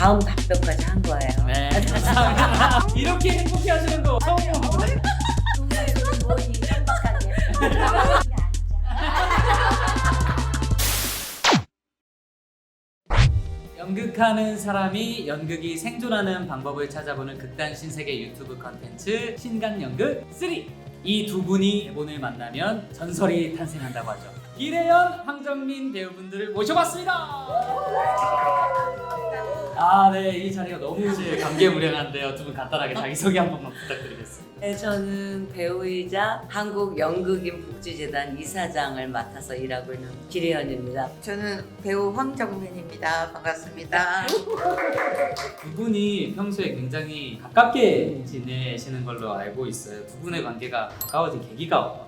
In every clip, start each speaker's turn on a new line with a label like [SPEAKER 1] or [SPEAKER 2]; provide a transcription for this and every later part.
[SPEAKER 1] 다음 답변까지 한 거예요.
[SPEAKER 2] 네, 감사합니다. 이렇게 행복해 하시는 거 처음 연극하는 사람이 연극이 생존하는 방법을 찾아보는 극단 신세계 유튜브 컨텐츠 신간 연극 3. 이 두 분이 대본을 만나면 전설이 탄생한다고 하죠. 이래연, 황정민 배우분들을 모셔봤습니다. 아, 네, 이 자리가 너무 이제 감개무량한데요. 두 분 간단하게 자기소개 한 번만 부탁드리겠습니다.
[SPEAKER 1] 네, 저는 배우이자 한국 연극인 복지재단 이사장을 맡아서 일하고 있는 기래연입니다.
[SPEAKER 3] 저는 배우 황정민입니다. 반갑습니다.
[SPEAKER 2] 두 분이 평소에 굉장히 가깝게 지내시는 걸로 알고 있어요. 두 분의 관계가 가까워진 계기가?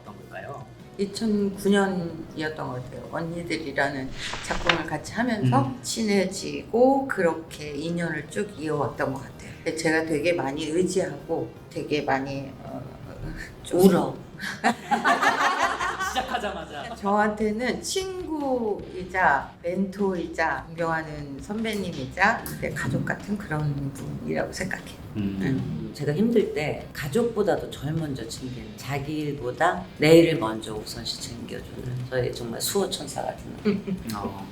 [SPEAKER 3] 2009년이었던 것 같아요. 언니들이라는 작품을 같이 하면서
[SPEAKER 2] 음.
[SPEAKER 3] 친해지고 그렇게 인연을 쭉 이어왔던 것 같아요. 제가 되게 많이 의지하고 되게 많이 어, 좀
[SPEAKER 1] 울어.
[SPEAKER 2] 시작하자마자
[SPEAKER 3] 저한테는 친구이자 멘토이자 존경하는 선배님이자 내 가족 같은 그런 분이라고 생각해요.
[SPEAKER 2] 음.
[SPEAKER 1] 음, 제가 힘들 때 가족보다도 절 먼저 챙기는 자기 일보다 내 일을 먼저 우선시 챙겨주는 저의 정말 수호 천사 같은
[SPEAKER 2] 어,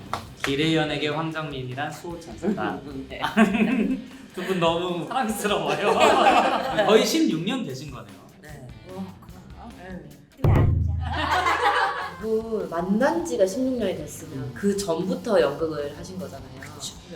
[SPEAKER 2] 기래연에게 황정민이란 수호천사다.
[SPEAKER 1] 네.
[SPEAKER 2] 두 분 너무 사랑스러워요. 거의 16년 되신 거네요.
[SPEAKER 1] 네.
[SPEAKER 4] 두 만난 지가 16년이 됐으면 그 전부터 연극을 하신 거잖아요.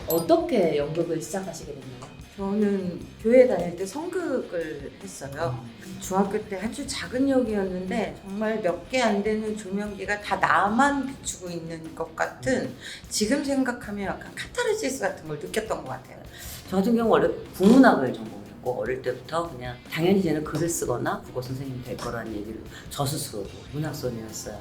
[SPEAKER 4] 어떻게 연극을 시작하시게 됐나요?
[SPEAKER 3] 저는 교회 다닐 때 성극을 했어요. 중학교 때 아주 작은 역이었는데 정말 몇 개 안 되는 조명기가 다 나만 비추고 있는 것 같은 지금 생각하면 약간 카타르시스 같은 걸 느꼈던 것 같아요.
[SPEAKER 1] 저 같은 경우 원래 국문학을 전공 했고 어릴 때부터 그냥 당연히 쟤는 글을 쓰거나 국어 선생님이 될 거라는 얘기를 저 스스로도 문학소녀였어요.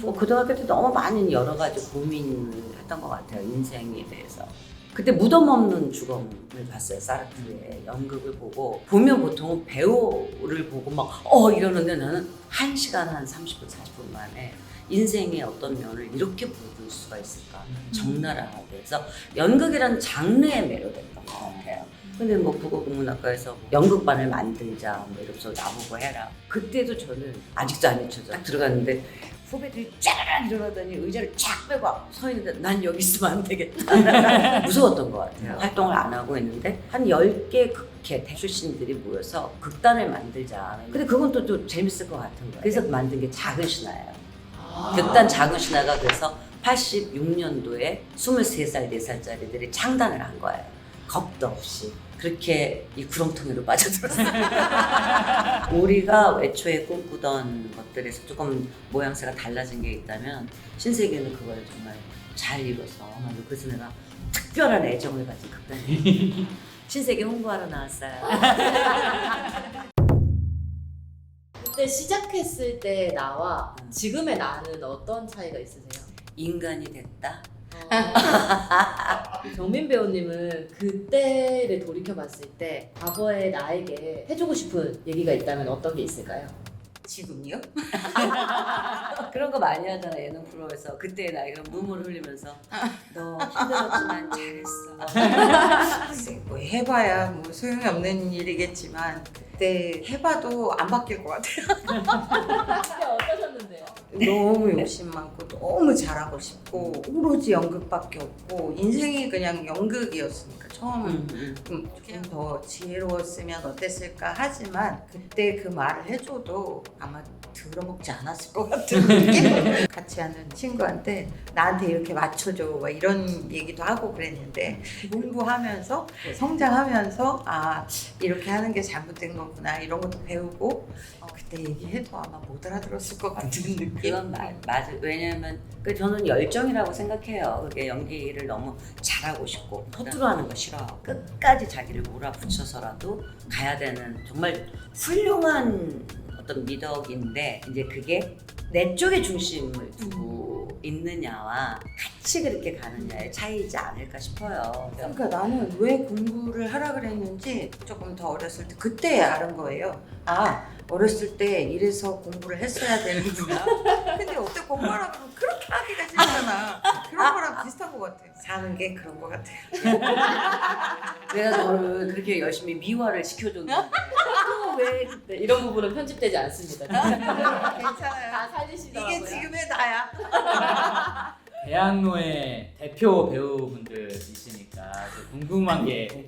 [SPEAKER 1] 뭐 고등학교 때 너무 많은 여러 가지 고민을 했던 것 같아요 인생에 대해서. 그때 무덤 없는 죽음을 봤어요 사르트르의 연극을 보고 보면 보통은 배우를 보고 막 어 이러는데 나는 한 시간 한 30분 40분 만에 인생의 어떤 면을 이렇게 보여줄 수가 있을까 적나라하게 그래서 연극이라는 장르에 매료됐던 것 같아요. 근데 뭐 국어국문학과에서 연극반을 만들자 뭐 이러면서 나보고 해라. 그때도 저는 아직도 안 잊혀져. 딱 들어갔는데 후배들이 짜라라 일어나더니 의자를 쫙 빼고 서 있는데 난 여기 있으면 안 되겠다. 무서웠던 것 같아요. 활동을 안 하고 있는데 한 10개 극회 출신들이 모여서 극단을 만들자. 근데 그건 또, 또 재밌을 것 같은 거예요. 그래서 만든 게 작은 신화예요. 극단 작은 신화가 그래서 86년도에 23살, 4살짜리들이 창단을 한 거예요. 겁도 없이. 그렇게 이 구렁텅이로 빠져들었어요. 우리가 애초에 꿈꾸던 것들에서 조금 모양새가 달라진 게 있다면 신세계는 그걸 정말 잘 이뤄서 그래서 내가 특별한 애정을 가진 극단이 신세계 홍보하러 나왔어요.
[SPEAKER 4] 그때 시작했을 때 나와 지금의 나는 어떤 차이가 있으세요?
[SPEAKER 1] 인간이 됐다.
[SPEAKER 4] 어, 정민 배우님은 그때를 돌이켜 봤을 때 과거의 나에게 해주고 싶은 얘기가 있다면 어떤 게 있을까요?
[SPEAKER 3] 지금요?
[SPEAKER 1] 그런 거 많이 하잖아 예능 프로에서 그때 나이가 눈물 흘리면서 너 힘들었지만 잘했어.
[SPEAKER 3] 글쎄, 뭐 해봐야 뭐 소용이 없는 일이겠지만 그때 해봐도 안 바뀔 것 같아요.
[SPEAKER 4] 그때 어떠셨는데요?
[SPEAKER 3] 너무 욕심 많고 너무 잘하고 싶고 오로지 연극밖에 없고 인생이 그냥 연극이었으니까 처음
[SPEAKER 1] 음, 음.
[SPEAKER 3] 좀더 지혜로웠으면 어땠을까 하지만 그때 그 말을 해줘도 아마 들어먹지 않았을 것 같은 느낌 같이 하는 친구한테 나한테 이렇게 맞춰줘 막 이런 얘기도 하고 그랬는데 공부하면서 성장하면서 아 이렇게 하는 게 잘못된 거구나 이런 것도 배우고 어, 그때 얘기해도 아마 못 알아들었을 것 같은 느낌
[SPEAKER 1] 그건 말, 맞아. 왜냐면 그 저는 열정이라고 생각해요. 그게 연기를 너무 잘하고 싶고 허투루 하는 거 싫어하고 끝까지 자기를 몰아붙여서라도 가야 되는 정말 훌륭한 어떤 미덕인데 이제 그게 내 쪽에 중심을 두고 있느냐와 같이 그렇게 가느냐의 차이지 않을까 싶어요.
[SPEAKER 3] 그러니까 나는 왜 공부를 하라 그랬는지 조금 더 어렸을 때 그때 알은 거예요. 아 어렸을 때 이래서 공부를 했어야 되는구나. 근데 어때 공부하라 그러면 그렇게 하기가 싫잖아. 그런 거랑 비슷한 것 같아요. 사는 게 그런 것 같아요.
[SPEAKER 1] 내가 너를 그렇게 열심히 미화를 시켜줬는데 또 왜
[SPEAKER 4] 네, 이런 부분은 편집되지 않습니다.
[SPEAKER 3] 괜찮아요.
[SPEAKER 4] 다 살리시더라고요.
[SPEAKER 3] 이게 지금의 나야.
[SPEAKER 2] 대학로의 대표 배우분들이시니까 저 궁금한 게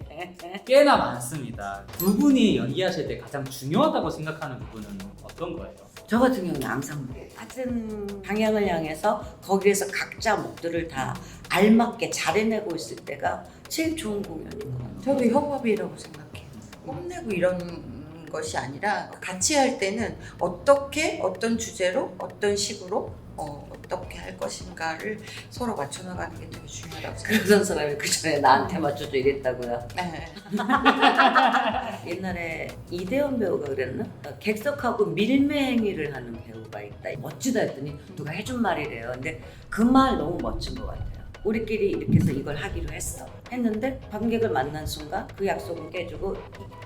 [SPEAKER 2] 꽤나 많습니다. 두 분이 연기하실 때 가장 중요하다고 생각하는 부분은 어떤 거예요?
[SPEAKER 1] 저 같은 경우는 항상 같은 방향을 향해서 거기에서 각자 목들을 다 알맞게 잘 해내고 있을 때가 제일 좋은 공연인 것 같아요.
[SPEAKER 3] 저도 협업이라고 생각해요. 뽐내고 이런 것이 아니라 같이 할 때는 어떻게 어떤 주제로 어떤 식으로 어, 어떻게 할 것인가를 서로 맞춰 나가는 게 되게 중요하다고 생각해요.
[SPEAKER 1] 그런 사람이 그 전에 나한테 맞춰줘 이랬다고요.
[SPEAKER 3] 네.
[SPEAKER 1] 옛날에 이대현 배우가 그랬나? 객석하고 밀매 행위를 하는 배우가 있다. 멋지다 했더니 누가 해준 말이래요. 근데 그 말 너무 멋진 것 같아요. 우리끼리 이렇게 해서 이걸 하기로 했어. 했는데 관객을 만난 순간 그 약속은 깨지고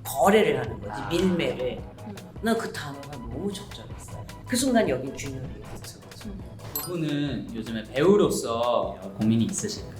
[SPEAKER 1] 거래를 하는 거지.
[SPEAKER 2] 아.
[SPEAKER 1] 밀매를. 난 그 단어가 너무 적절했어요. 그 순간 여기 균열이
[SPEAKER 2] 그렇죠. 두 분은 요즘에 배우로서 고민이 있으실까요?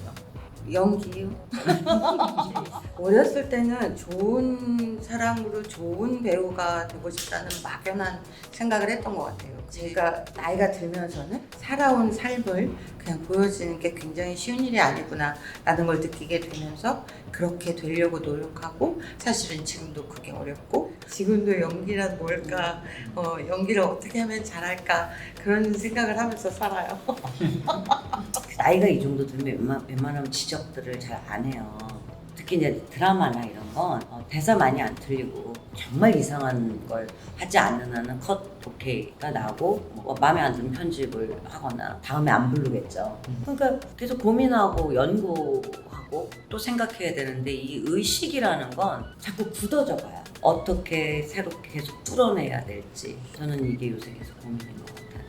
[SPEAKER 3] 연기요. 어렸을 때는 좋은 사람으로 좋은 배우가 되고 싶다는 막연한 생각을 했던 것 같아요. 제가 나이가 들면서는 살아온 삶을 그냥 보여지는 게 굉장히 쉬운 일이 아니구나 라는 걸 느끼게 되면서 그렇게 되려고 노력하고 사실은 지금도 그게 어렵고 지금도 연기란 뭘까 어, 연기를 어떻게 하면 잘할까 그런 생각을 하면서 살아요.
[SPEAKER 1] 나이가 이 정도 되면 웬만, 웬만하면 지적들을 잘 안 해요. 특히 이제 드라마나 이런 건 어, 대사 많이 안 틀리고 정말 이상한 걸 하지 않는 한은 컷 오케이가 나고 뭐 마음에 안 드는 편집을 하거나 다음에 안 부르겠죠. 그러니까 계속 고민하고 연구하고 또 생각해야 되는데 이 의식이라는 건 자꾸 굳어져 가요. 어떻게 새롭게 계속 뚫어내야 될지 저는 이게 요새 계속 고민인 것 같아요.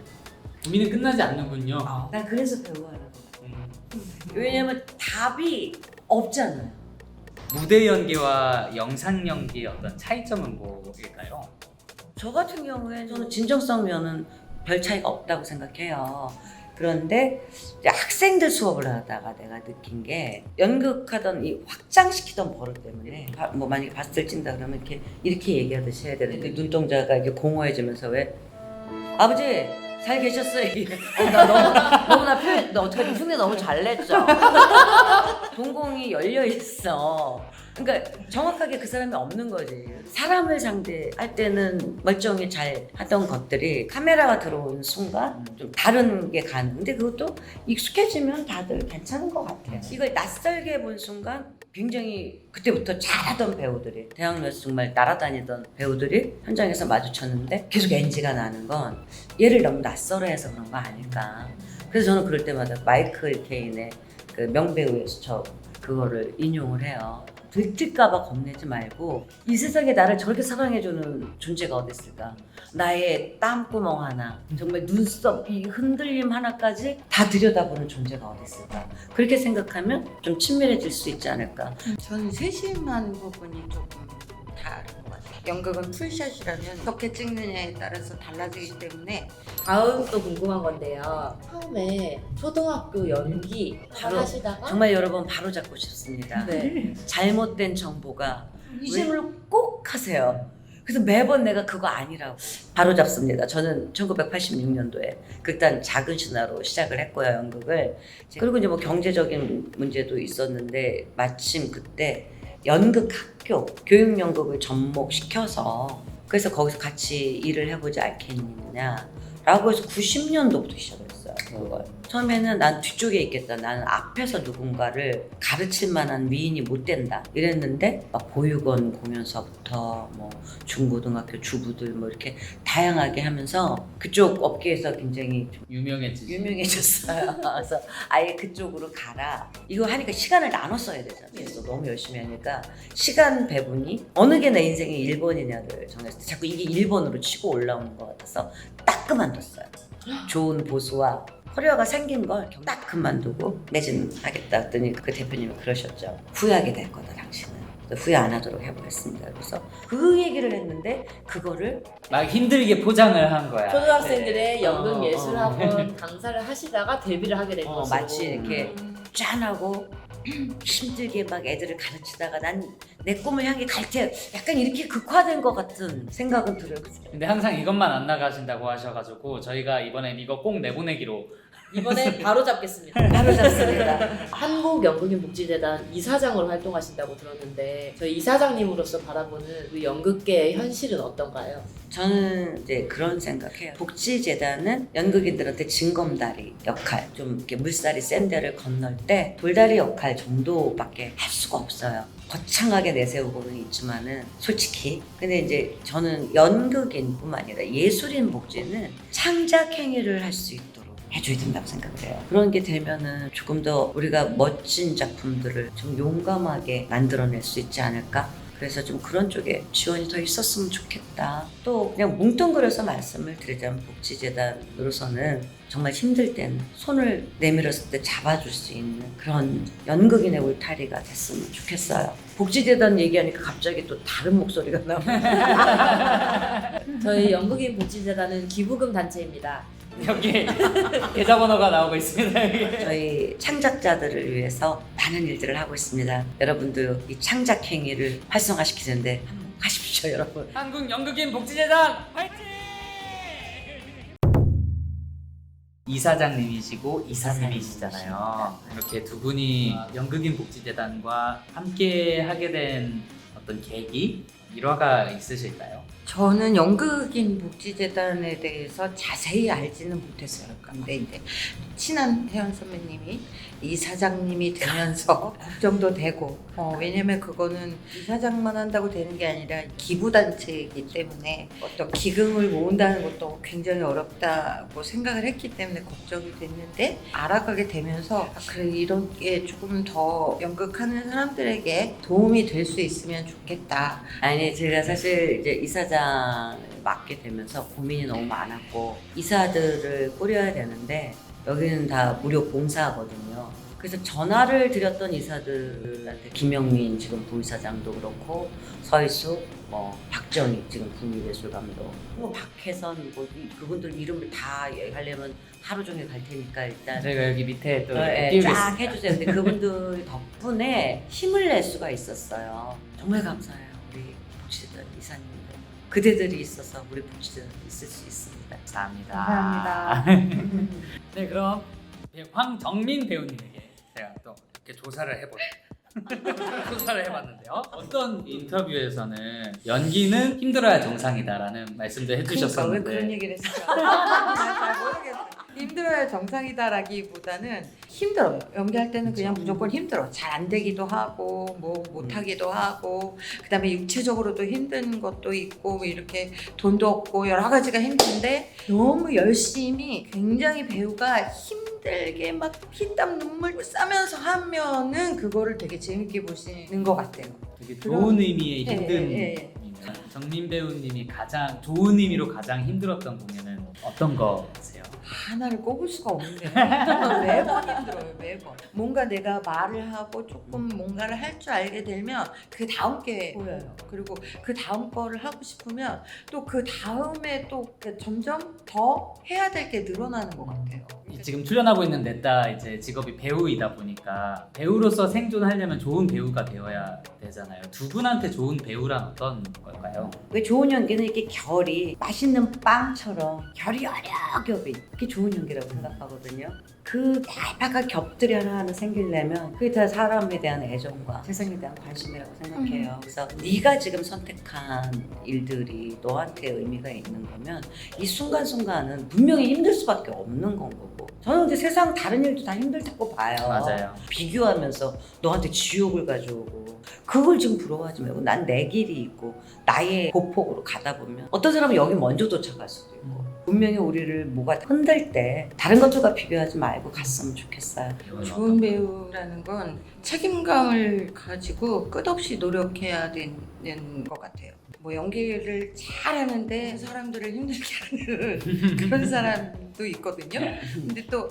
[SPEAKER 2] 고민은 끝나지 않는군요.
[SPEAKER 1] 난 그래서 배우하려고
[SPEAKER 2] 음.
[SPEAKER 1] 왜냐면 답이 없잖아요.
[SPEAKER 2] 무대 연기와 영상 연기의 어떤 차이점은 뭐일까요?
[SPEAKER 1] 저 같은 경우에 저는 진정성 면은 별 차이가 없다고 생각해요. 그런데 이제 학생들 수업을 하다가 내가 느낀 게 연극하던 이 확장시키던 버릇 때문에 바- 뭐 만약에 바스를 찐다 그러면 이렇게 이렇게 얘기하듯이 해야 되는데 눈동자가 이렇게 공허해지면서 왜 아버지 잘 계셨어요? 어, 나 너무 너무나 표현 너 어떻게 흉내 너무 잘 냈죠? 동공이 열려 있어. 그러니까 정확하게 그 사람이 없는 거지. 사람을 상대할 때는 멀쩡히 잘 하던 것들이 카메라가 들어온 순간 좀 다른 게 가는. 근데 그것도 익숙해지면 다들 괜찮은 것 같아요. 이걸 낯설게 본 순간 굉장히 그때부터 잘하던 배우들이 대학로에서 정말 날아다니던 배우들이 현장에서 마주쳤는데 계속 NG가 나는 건 얘를 너무 낯설어해서 그런 거 아닐까. 그래서 저는 그럴 때마다 마이클 케인의 그 명배우에서 저 그거를 인용을 해요. 들킬까봐 겁내지 말고 이 세상에 나를 저렇게 사랑해주는 존재가 어디 있을까? 나의 땀구멍 하나, 정말 눈썹 이 흔들림 하나까지 다 들여다보는 존재가 어디 있을까? 그렇게 생각하면 좀 친밀해질 수 있지 않을까?
[SPEAKER 3] 저는 세심한 부분이 조금 다른. 연극은 풀샷이라면 어떻게 찍느냐에 따라서 달라지기 때문에
[SPEAKER 4] 다음 또 궁금한 건데요. 처음에 초등학교 연기
[SPEAKER 1] 바로
[SPEAKER 4] 하시다가
[SPEAKER 1] 정말 여러분 바로 잡고 싶습니다.
[SPEAKER 4] 네.
[SPEAKER 1] 잘못된 정보가 이 질문을 꼭 하세요. 그래서 매번 내가 그거 아니라고 바로 잡습니다. 저는 1986년도에 극단 작은 신화로 시작을 했고요 연극을 그리고 이제 뭐 경제적인 문제도 있었는데 마침 그때 연극 학교 교육 연극을 접목시켜서 그래서 거기서 같이 일을 해보지 않겠느냐라고 해서 90년도부터 시작했어요 그걸 처음에는 난 뒤쪽에 있겠다 나는 앞에서 누군가를 가르칠 만한 미인이 못 된다 이랬는데 막 보육원 공연서부터 뭐 중고등학교 주부들 뭐 이렇게 다양하게 하면서 그쪽 업계에서 굉장히 좀
[SPEAKER 2] 유명해지지.
[SPEAKER 1] 유명해졌어요. 그래서 아예 그쪽으로 가라. 이거 하니까 시간을 나눠 써야 되잖아요. 그래서 너무 열심히 하니까 시간 배분이 어느 게 내 인생의 1번이냐를 정했을 때 자꾸 이게 1번으로 치고 올라오는 것 같아서 딱 그만뒀어요. 좋은 보수와 커리어가 생긴 걸 딱 그만두고 매진하겠다 했더니 그 대표님이 그러셨죠. 후회하게 될 거다 당신은. 후회 안 하도록 해보겠습니다. 그래서 그 얘기를 했는데 그거를
[SPEAKER 2] 막 힘들게 포장을 한 거야.
[SPEAKER 4] 초등학생들의
[SPEAKER 2] 네.
[SPEAKER 4] 연극
[SPEAKER 2] 어,
[SPEAKER 4] 예술
[SPEAKER 2] 어.
[SPEAKER 4] 학원 강사를 하시다가 데뷔를 하게 된
[SPEAKER 1] 어,
[SPEAKER 4] 것으로
[SPEAKER 1] 마치 이렇게 짠하고 힘들게 막 애들을 가르치다가 난 내 꿈을 향해 갈 때 약간 이렇게 극화된 것 같은 생각은 들어요.
[SPEAKER 2] 근데 항상 이것만 안 나가신다고 하셔가지고 저희가 이번엔 이거 꼭 내보내기로
[SPEAKER 4] 이번에 바로 잡겠습니다.
[SPEAKER 1] 바로 잡습니다.
[SPEAKER 4] 한국 연극인 복지재단 이사장으로 활동하신다고 들었는데 저희 이사장님으로서 바라보는 그 연극계의 현실은 어떤가요?
[SPEAKER 1] 저는 이제 그런 생각해요. 복지재단은 연극인들한테 징검다리 역할, 좀 이렇게 물살이 센 데를 건널 때 돌다리 역할 정도밖에 할 수가 없어요. 거창하게 내세우고는 있지만은 솔직히 근데 이제 저는 연극인뿐만 아니라 예술인 복지는 창작 행위를 할 수 있도록 해줘야 된다고 생각을 해요. 그런 게 되면은 조금 더 우리가 멋진 작품들을 좀 용감하게 만들어낼 수 있지 않을까? 그래서 좀 그런 쪽에 지원이 더 있었으면 좋겠다. 또 그냥 뭉뚱그려서 말씀을 드리자면 복지재단으로서는 정말 힘들 때는 손을 내밀었을 때 잡아줄 수 있는 그런 연극인의 울타리가 됐으면 좋겠어요. 복지재단 얘기하니까 갑자기 또 다른 목소리가 나오네.
[SPEAKER 4] 저희 연극인 복지재단은 기부금 단체입니다.
[SPEAKER 2] 여기 계좌 번호가 나오고 있습니다. 여기.
[SPEAKER 1] 저희 창작자들을 위해서 많은 일들을 하고 있습니다. 여러분도 이 창작 행위를 활성화시키는데 한번 가십시오, 여러분.
[SPEAKER 2] 한국 연극인 복지재단 화이팅! 이사장님이시고 이사님이시잖아요. 이렇게 두 분이 연극인 복지재단과 함께 하게 된 어떤 계기 일화가 있으실까요?
[SPEAKER 3] 저는 연극인 복지재단에 대해서 자세히 알지는 못했어요. 근데 이제 친한 혜연 선배님이 이사장님이 되면서 걱정도 되고 어, 왜냐면 그거는 이사장만 한다고 되는 게 아니라 기부단체이기 때문에 어떤 기금을 모은다는 것도 굉장히 어렵다고 생각을 했기 때문에 걱정이 됐는데 알아가게 되면서 아, 그래 이런 게 조금 더 연극하는 사람들에게 도움이 될 수 있으면 좋겠다
[SPEAKER 1] 아니 제가 사실 이제 이사장 을 맡게 되면서 고민이 너무 많았고 이사들을 꾸려야 되는데 여기는 다 무료 봉사거든요. 그래서 전화를 드렸던 이사들한테 김영민 지금 부이사장도 그렇고 서희수, 뭐 박정희 지금 국립예술감독, 뭐 박혜선 뭐 이- 그분들 이름을 다 얘기하려면 하루 종일 갈 테니까 일단
[SPEAKER 2] 저희가 여기 밑에 또
[SPEAKER 1] 네,
[SPEAKER 2] 띄우겠습니다.
[SPEAKER 1] 쫙 해주세요. 근데 그분들 덕분에 힘을 낼 수가 있었어요. 정말 감사해요. 우리 복지재단 이사님들. 그대들이 있어서 우리 복지재단 있을 수 있습니다.
[SPEAKER 2] 감사합니다.
[SPEAKER 3] 감사합니다.
[SPEAKER 2] 네 그럼 황정민 배우님에게 제가 또 이렇게 조사를 해보겠습니다. 조사를 해봤는데요. 어떤 인터뷰에서는 연기는 힘들어야 정상이다라는 말씀도
[SPEAKER 3] 그러니까 왜
[SPEAKER 2] 해주셨었는데
[SPEAKER 3] 그런 얘기를 했을까? 잘 모르겠어요. 힘들어야 정상이다라기보다는 힘들어요. 연기할 때는 그냥 무조건 힘들어. 잘 안 되기도 하고 뭐 못하기도 하고 그다음에 육체적으로도 힘든 것도 있고 뭐 이렇게 돈도 없고 여러 가지가 힘든데 너무 열심히 굉장히 배우가 힘들게 막 피땀 눈물 싸면서 하면은 그거를 되게 재밌게 보시는 것 같아요.
[SPEAKER 2] 되게 좋은 의미의
[SPEAKER 3] 예,
[SPEAKER 2] 힘듦.
[SPEAKER 3] 예, 예.
[SPEAKER 2] 정민 배우님이 가장 좋은 의미로 가장 힘들었던 공연은 어떤 거세요?
[SPEAKER 3] 하나를 꼽을 수가 없네요. 매번 힘들어요, 매번. 뭔가 내가 말을 하고 조금 뭔가를 할 줄 알게 되면 그 다음 게 보여요. 그리고 그 다음 거를 하고 싶으면 또 그 다음에 또그 점점 더 해야 될 게 늘어나는 것 같아요.
[SPEAKER 2] 이 지금 출연하고 있는 넷다 이제 직업이 배우이다 보니까 배우로서 생존하려면 좋은 배우가 되어야 되잖아요. 두 분한테 좋은 배우란 어떤 걸까요?
[SPEAKER 1] 왜 좋은 연기는 이렇게 결이 맛있는 빵처럼 결이 여러 겹이 그게 좋은 연기라고 생각하거든요. 그 얄팍한 겹들이 하나하나 생기려면 그게 다 사람에 대한 애정과 세상에 대한 관심이라고 생각해요. 그래서 네가 지금 선택한 일들이 너한테 의미가 있는 거면 이 순간순간은 분명히 힘들 수밖에 없는 건 거고 저는 근데 세상 다른 일도 다 힘들다고 봐요.
[SPEAKER 2] 맞아요.
[SPEAKER 1] 비교하면서 너한테 지옥을 가져오고 그걸 지금 부러워하지 말고 난 내 길이 있고 나의 보폭으로 가다 보면 어떤 사람은 여기 먼저 도착할 수도 있고 분명히 우리를 뭐가 흔들 때 다른 것들과 비교하지 말고 갔으면 좋겠어요.
[SPEAKER 3] 좋은 배우라는 건 책임감을 가지고 끝없이 노력해야 되는 것 같아요. 뭐 연기를 잘하는데 사람들을 힘들게 하는 그런 사람도 있거든요. 근데 또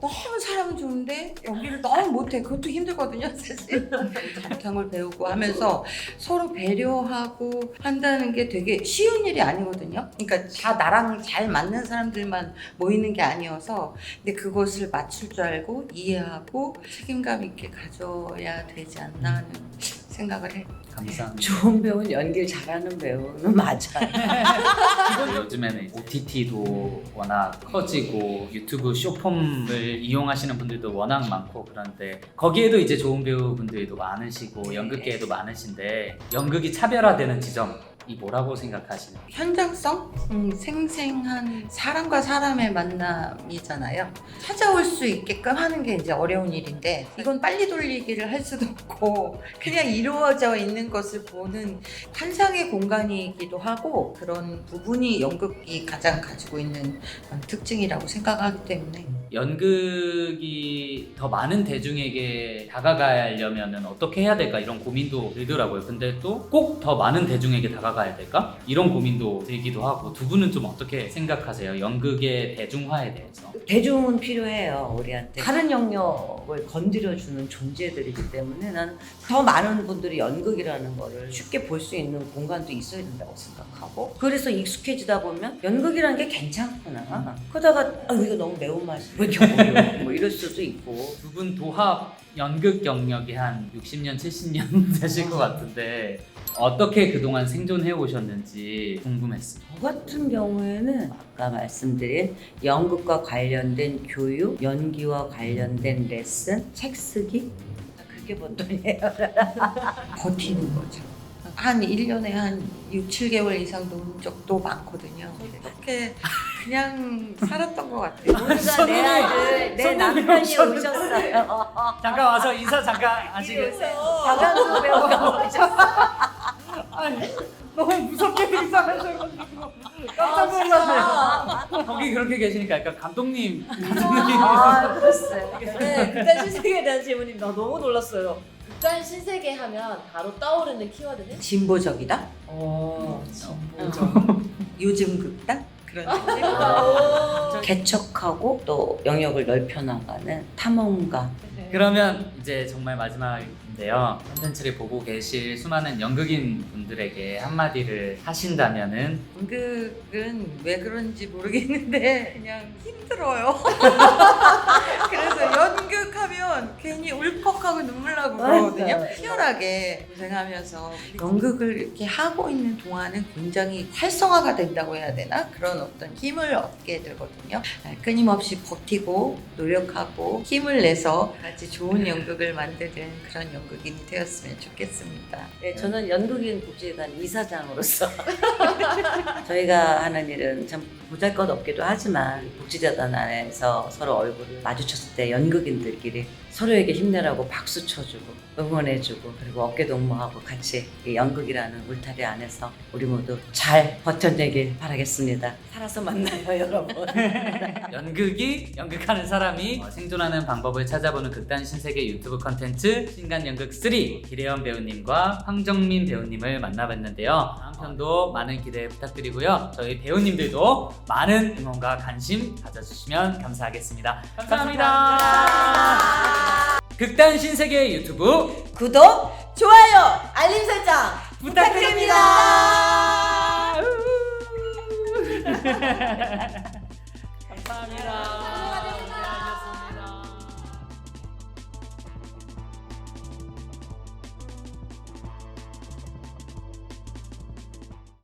[SPEAKER 3] 너무 사람은 좋은데 연기를 너무 못해. 그것도 힘들거든요, 사실. 작품을 배우고 하면서 서로 배려하고 한다는 게 되게 쉬운 일이 아니거든요. 그러니까 다 나랑 잘 맞는 사람들만 모이는 게 아니어서 근데 그것을 맞출 줄 알고 이해하고 책임감 있게 가져야 되지 않나 하는 생각을 해.
[SPEAKER 2] 감사합니다.
[SPEAKER 1] 좋은 배우는 연기를 잘하는 배우는 맞아.
[SPEAKER 2] 요즘에는 OTT도 워낙 커지고 유튜브 쇼폼을 이용하시는 분들도 워낙 많고 그런데 거기에도 이제 좋은 배우분들도 많으시고 연극계에도 많으신데 연극이 차별화되는 지점 이 뭐라고 생각하시나요?
[SPEAKER 3] 현장성? 음, 생생한 사람과 사람의 만남이잖아요. 찾아올 수 있게끔 하는 게 이제 어려운 일인데 이건 빨리 돌리기를 할 수도 없고 그냥 이루어져 있는 것을 보는 환상의 공간이기도 하고 그런 부분이 연극이 가장 가지고 있는 특징이라고 생각하기 때문에
[SPEAKER 2] 연극이 더 많은 대중에게 다가가려면 어떻게 해야 될까 이런 고민도 들더라고요. 근데 또 꼭 더 많은 대중에게 다가가야 될까? 이런 고민도 들기도 하고 두 분은 좀 어떻게 생각하세요? 연극의 대중화에 대해서.
[SPEAKER 1] 대중은 필요해요 우리한테 다른 영역을 건드려주는 존재들이기 때문에 나는 더 많은 분들이 연극이라는 거를 쉽게 볼 수 있는 공간도 있어야 된다고 생각하고 그래서 익숙해지다 보면 연극이라는 게 괜찮구나 그러다가 아 이거 너무 매운맛이 왜 이렇게 어려워 뭐 이럴 수도 있고
[SPEAKER 2] 두 분 도합 연극 경력이 한 60년, 70년 되실 것 같은데 어떻게 그동안 생존해 오셨는지 궁금했어요.
[SPEAKER 1] 저 같은 경우에는 아까 말씀드린 연극과 관련된 교육, 연기와 관련된 레슨, 책 쓰기 그게 보통이에요
[SPEAKER 3] 버티는 거죠. 한 1년에 한 6, 7개월 이상 논 적도 많거든요. 그렇게 그냥 살았던 것 같아요.
[SPEAKER 1] 오늘가 내 아들, 내 남편이. 오셨어요
[SPEAKER 2] 잠깐 와서 인사 잠깐 하시겠어요?
[SPEAKER 1] 박완수 배우가 오셨어요
[SPEAKER 2] 아니 너무 무섭게 인사하셔가지고 깜짝 놀랐네요. 거기 그렇게 계시니까 약간 감독님 감독님
[SPEAKER 1] 아 그랬어요
[SPEAKER 4] 네, 극단 신세계에 대한 질문이 나 너무 놀랐어요. 극단 신세계 하면 바로 떠오르는 키워드는?
[SPEAKER 3] 진보적이다?
[SPEAKER 4] 어,
[SPEAKER 3] 요즘 극단? 그런 느낌?
[SPEAKER 4] 오.
[SPEAKER 1] 개척하고 또 영역을 넓혀나가는 탐험가
[SPEAKER 2] 그러면 이제 정말 마지막 인데요. 콘텐츠를 보고 계실 수많은 연극인 분들에게 한마디를 하신다면은
[SPEAKER 3] 연극은 왜 그런지 모르겠는데 그냥 힘들어요. 그래서 연극하면 괜히 울컥하고 눈물 나고 그러거든요.
[SPEAKER 1] 맞아요.
[SPEAKER 3] 치열하게 고생하면서 연극을 이렇게 하고 있는 동안은 굉장히 활성화가 된다고 해야 되나? 그런 어떤 힘을 얻게 되거든요. 아, 끊임없이 버티고 노력하고 힘을 내서 같이 좋은 연극을 만드는 그런 연극 인이 되었으면 좋겠습니다.
[SPEAKER 1] 네, 저는 연극인 복지재단 이사장으로서 저희가 하는 일은 참 보잘것없기도 하지만 복지재단 안에서 서로 얼굴을 마주쳤을 때 연극인들끼리 서로에게 힘내라고 박수 쳐주고 응원해주고 그리고 어깨 동무하고 같이 이 연극이라는 울타리 안에서 우리 모두 잘 버텨내길 바라겠습니다. 살아서 만나요 여러분.
[SPEAKER 2] 연극이 연극하는 사람이 어, 생존하는 방법을 찾아보는 극단 신세계 유튜브 컨텐츠 신간 연극 3 기래연 배우님과 황정민 배우님을 만나봤는데요. 다음 편도 많은 기대 부탁드리고요. 저희 배우님들도 많은 응원과 관심 가져주시면 감사하겠습니다. 감사합니다. 극단 신세계 유튜브
[SPEAKER 4] 구독, 좋아요, 알림 설정
[SPEAKER 2] 부탁드립니다. 감사합니다.